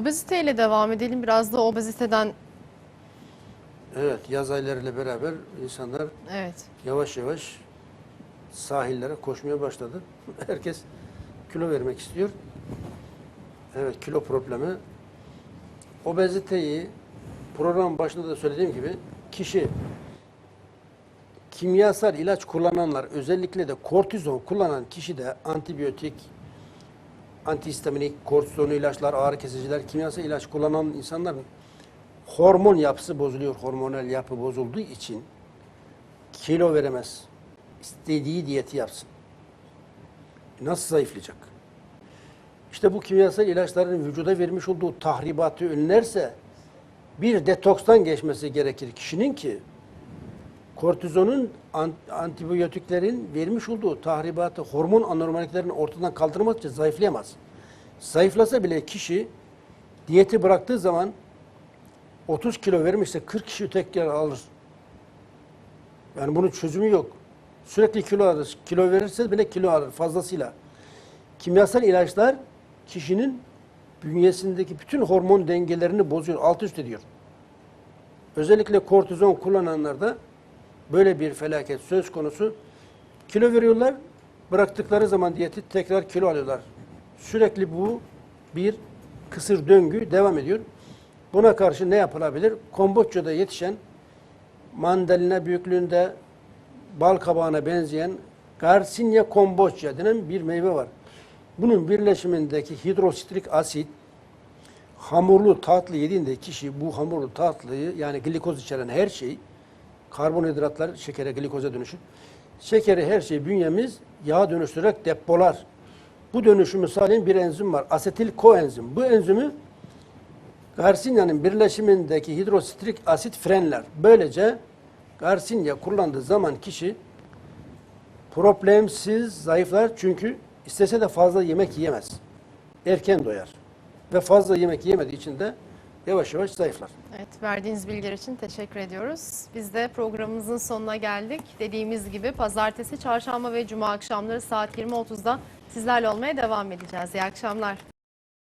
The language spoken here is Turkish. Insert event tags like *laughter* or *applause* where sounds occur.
Obeziteyle devam edelim. Biraz da obeziteden Evet, yaz aylarıyla beraber insanlar evet. yavaş yavaş sahillere koşmaya başladı. *laughs* Herkes kilo vermek istiyor. Evet, kilo problemi. Obeziteyi program başında da söylediğim gibi kişi kimyasal ilaç kullananlar özellikle de kortizon kullanan kişi de antibiyotik, antihistaminik, kortizonlu ilaçlar, ağrı kesiciler, kimyasal ilaç kullanan insanların hormon yapısı bozuluyor. Hormonal yapı bozulduğu için kilo veremez. İstediği diyeti yapsın. Nasıl zayıflayacak? İşte bu kimyasal ilaçların vücuda vermiş olduğu tahribatı önlerse bir detokstan geçmesi gerekir kişinin ki kortizonun an- antibiyotiklerin vermiş olduğu tahribatı, hormon anormalliklerini ortadan kaldırmak zayıflayamaz. Zayıflasa bile kişi diyeti bıraktığı zaman 30 kilo vermişse 40 kişi tekrar alır. Yani bunun çözümü yok. Sürekli kilo alır. Kilo verirse bile kilo alır fazlasıyla. Kimyasal ilaçlar kişinin bünyesindeki bütün hormon dengelerini bozuyor, alt üst ediyor. Özellikle kortizon kullananlarda böyle bir felaket söz konusu. Kilo veriyorlar, bıraktıkları zaman diyeti tekrar kilo alıyorlar. Sürekli bu bir kısır döngü devam ediyor. Buna karşı ne yapılabilir? Komboçya'da yetişen mandalina büyüklüğünde bal kabağına benzeyen Garcinia komboçya denen bir meyve var. Bunun birleşimindeki hidrositrik asit hamurlu tatlı yediğinde kişi bu hamurlu tatlıyı yani glikoz içeren her şey karbonhidratlar şekere glikoza dönüşür. Şekeri her şey bünyemiz yağ dönüştürerek depolar. Bu dönüşümü sağlayan bir enzim var. Asetil koenzim. Bu enzimi Garcinya'nın birleşimindeki hidrositrik asit frenler. Böylece Garcinya kullandığı zaman kişi problemsiz zayıflar çünkü istese de fazla yemek yiyemez. Erken doyar. Ve fazla yemek yemediği için de yavaş yavaş zayıflar. Evet, verdiğiniz bilgiler için teşekkür ediyoruz. Biz de programımızın sonuna geldik. Dediğimiz gibi pazartesi, çarşamba ve cuma akşamları saat 20.30'da sizlerle olmaya devam edeceğiz. İyi akşamlar.